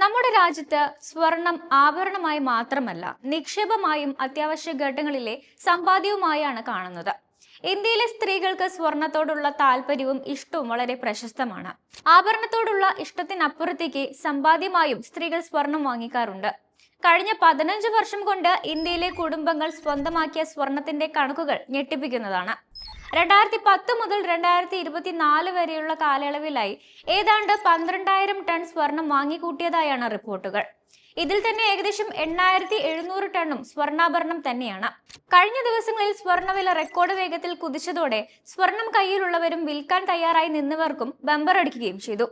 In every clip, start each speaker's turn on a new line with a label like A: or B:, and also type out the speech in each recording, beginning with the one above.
A: നമ്മുടെ രാജ്യത്ത് സ്വർണം ആഭരണമായി മാത്രമല്ല നിക്ഷേപമായും അത്യാവശ്യ ഘട്ടങ്ങളിലെ സമ്പാദ്യവുമായാണ് കാണുന്നത്. ഇന്ത്യയിലെ സ്ത്രീകൾക്ക് സ്വർണത്തോടുള്ള താല്പര്യവും ഇഷ്ടവും വളരെ പ്രശസ്തമാണ്. ആഭരണത്തോടുള്ള ഇഷ്ടത്തിനപ്പുറത്തേക്ക് സമ്പാദ്യമായും സ്ത്രീകൾ സ്വർണം വാങ്ങിക്കാറുണ്ട്. കഴിഞ്ഞ പതിനഞ്ച് വർഷം കൊണ്ട് ഇന്ത്യയിലെ കുടുംബങ്ങൾ സ്വന്തമാക്കിയ സ്വർണത്തിന്റെ കണക്കുകൾ ഞെട്ടിപ്പിക്കുന്നതാണ്. രണ്ടായിരത്തി പത്ത് മുതൽ രണ്ടായിരത്തി ഇരുപത്തിനാല് വരെയുള്ള കാലയളവിലായി ഏതാണ്ട് പന്ത്രണ്ടായിരം ടൺ സ്വർണം വാങ്ങിക്കൂട്ടിയതായാണ് റിപ്പോർട്ടുകൾ. ഇതിൽ തന്നെ ഏകദേശം എണ്ണായിരത്തി എഴുന്നൂറ് ടണ്ണും സ്വർണാഭരണം തന്നെയാണ്. കഴിഞ്ഞ ദിവസങ്ങളിൽ സ്വർണവില റെക്കോർഡ് വേഗത്തിൽ കുതിച്ചതോടെ സ്വർണം കയ്യിലുള്ളവരും വിൽക്കാൻ തയ്യാറായി നിന്നവർക്കും ബമ്പറടിക്കുകയും ചെയ്തു.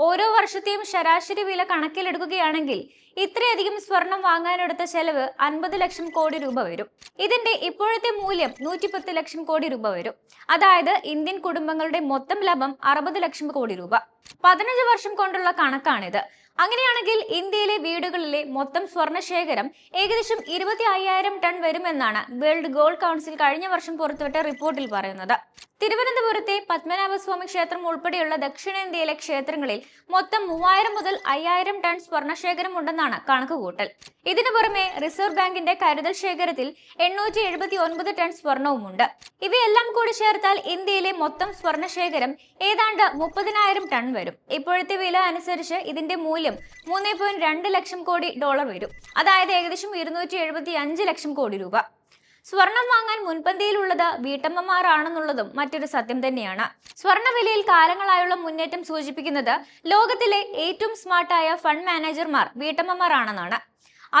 A: ഓരോ വർഷത്തെയും ശരാശരി വില കണക്കിലെടുക്കുകയാണെങ്കിൽ ഇത്രയധികം സ്വർണം വാങ്ങാനെടുത്ത ചെലവ് അൻപത് ലക്ഷം കോടി രൂപ വരും. ഇതിന്റെ ഇപ്പോഴത്തെ മൂല്യം നൂറ്റിപ്പത്ത് ലക്ഷം കോടി രൂപ വരും. അതായത് ഇന്ത്യൻ കുടുംബങ്ങളുടെ മൊത്തം ലാഭം അറുപത് ലക്ഷം കോടി രൂപ. പതിനഞ്ച് വർഷം കൊണ്ടുള്ള കണക്കാണിത്. അങ്ങനെയാണെങ്കിൽ ഇന്ത്യയിലെ വീടുകളിലെ മൊത്തം സ്വർണ ശേഖരം ഏകദേശം ഇരുപത്തി അയ്യായിരം ടൺ വരുമെന്നാണ് വേൾഡ് ഗോൾഡ് കൗൺസിൽ കഴിഞ്ഞ വർഷം പുറത്തുവിട്ട റിപ്പോർട്ടിൽ പറയുന്നത്. തിരുവനന്തപുരത്തെ പത്മനാഭസ്വാമി ക്ഷേത്രം ഉൾപ്പെടെയുള്ള ദക്ഷിണേന്ത്യയിലെ ക്ഷേത്രങ്ങളിൽ മൊത്തം മൂവായിരം മുതൽ അയ്യായിരം ടൺ സ്വർണ ശേഖരം ഉണ്ടെന്നാണ് കണക്കുകൂട്ടൽ ഇതിനു പുറമെ റിസർവ് ബാങ്കിന്റെ കരുതൽ ശേഖരത്തിൽ എണ്ണൂറ്റി എഴുപത്തി ഒൻപത് ടൺ സ്വർണവുമുണ്ട്. ഇവയെല്ലാം കൂടി ചേർത്താൽ ഇന്ത്യയിലെ മൊത്തം സ്വർണ ശേഖരം ഏതാണ്ട് മുപ്പതിനായിരം ടൺ വരും. ഇപ്പോഴത്തെ വില അനുസരിച്ച് ഇതിന്റെ മൂല്യം മൂന്ന് ലക്ഷം കോടി ഡോളർ വരും. അതായത് ഏകദേശം ഇരുന്നൂറ്റി ലക്ഷം കോടി രൂപ. സ്വർണം വാങ്ങാൻ മുൻപന്തിയിലുള്ളത് വീട്ടമ്മമാരാണെന്നുള്ളതും മറ്റൊരു സത്യം തന്നെയാണ്. സ്വർണവിലയിൽ കാലങ്ങളായുള്ള മുന്നേറ്റം സൂചിപ്പിക്കുന്നത് ലോകത്തിലെ ഏറ്റവും സ്മാർട്ടായ ഫണ്ട് മാനേജർമാർ വീട്ടമ്മമാരാണെന്നാണ്.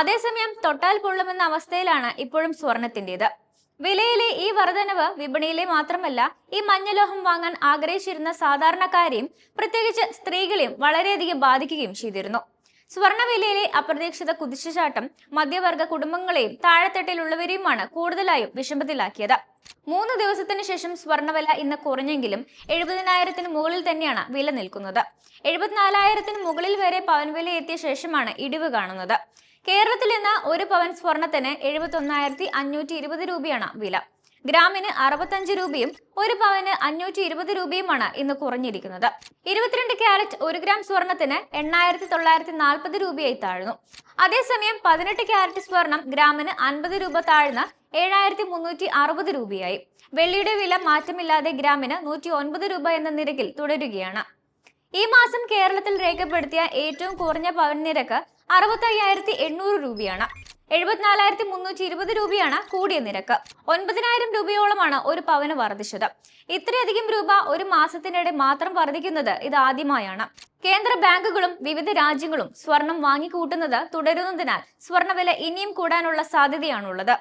A: അതേസമയം തൊട്ടാൽ പൊള്ളുമെന്ന അവസ്ഥയിലാണ് ഇപ്പോഴും സ്വർണത്തിന്റേത് വിലയിലെ ഈ വർധനവ് വിപണിയിലെ മാത്രമല്ല ഈ മഞ്ഞലോഹം വാങ്ങാൻ ആഗ്രഹിച്ചിരുന്ന സാധാരണക്കാരെയും പ്രത്യേകിച്ച് സ്ത്രീകളെയും വളരെയധികം ബാധിക്കുകയും ചെയ്തിരുന്നു. സ്വർണവിലയിലെ അപ്രതീക്ഷിത കുതിച്ചുചാട്ടം മധ്യവർഗ കുടുംബങ്ങളെയും താഴെത്തട്ടിലുള്ളവരെയുമാണ് കൂടുതലായും വിഷമത്തിലാക്കിയത്. മൂന്ന് ദിവസത്തിന് ശേഷം സ്വർണവില ഇന്ന് കുറഞ്ഞെങ്കിലും എഴുപതിനായിരത്തിന് മുകളിൽ തന്നെയാണ് വില നിൽക്കുന്നത്. എഴുപത്തിനാലായിരത്തിന് മുകളിൽ വരെ പവൻ വില എത്തിയ ശേഷമാണ് ഇടിവ് കാണുന്നത്. കേരളത്തിൽ ഇന്ന് ഒരു പവൻ സ്വർണത്തിന് എഴുപത്തി ഒന്നായിരത്തി അഞ്ഞൂറ്റി ഇരുപത് രൂപയാണ് വില. ഗ്രാമിന് അറുപത്തഞ്ച് രൂപയും ഒരു പവന് അഞ്ഞൂറ്റി ഇരുപത് രൂപയുമാണ് ഇന്ന് കുറഞ്ഞിരിക്കുന്നത്. ഇരുപത്തിരണ്ട് ക്യാരറ്റ് ഒരു ഗ്രാം സ്വർണത്തിന് എണ്ണായിരത്തി തൊള്ളായിരത്തി നാൽപ്പത് രൂപയായി താഴ്ന്നു. അതേസമയം പതിനെട്ട് ക്യാരറ്റ് സ്വർണം ഗ്രാമിന് അൻപത് രൂപ താഴ്ന്ന് ഏഴായിരത്തി മുന്നൂറ്റി അറുപത് രൂപയായി. വെള്ളിയുടെ വില മാറ്റമില്ലാതെ ഗ്രാമിന് നൂറ്റി ഒൻപത് രൂപ എന്ന നിരക്കിൽ തുടരുകയാണ്. ഈ മാസം കേരളത്തിൽ രേഖപ്പെടുത്തിയ ഏറ്റവും കുറഞ്ഞ പവൻ നിരക്ക് അറുപത്തി അയ്യായിരത്തി എണ്ണൂറ് രൂപയാണ്. എഴുപത്തിനാലായിരത്തി മുന്നൂറ്റി ഇരുപത് രൂപയാണ് കൂടിയ നിരക്ക്. ഒൻപതിനായിരം രൂപയോളമാണ് ഒരു പവന് വർദ്ധിച്ചത്. ഇത്രയധികം രൂപ ഒരു മാസത്തിനിടെ മാത്രം വർദ്ധിക്കുന്നത് ഇത് ആദ്യമായാണ്. കേന്ദ്ര ബാങ്കുകളും വിവിധ രാജ്യങ്ങളും സ്വർണം വാങ്ങിക്കൂട്ടുന്നത് തുടരുന്നതിനാൽ സ്വർണവില ഇനിയും കൂടാനുള്ള സാധ്യതയാണുള്ളത്.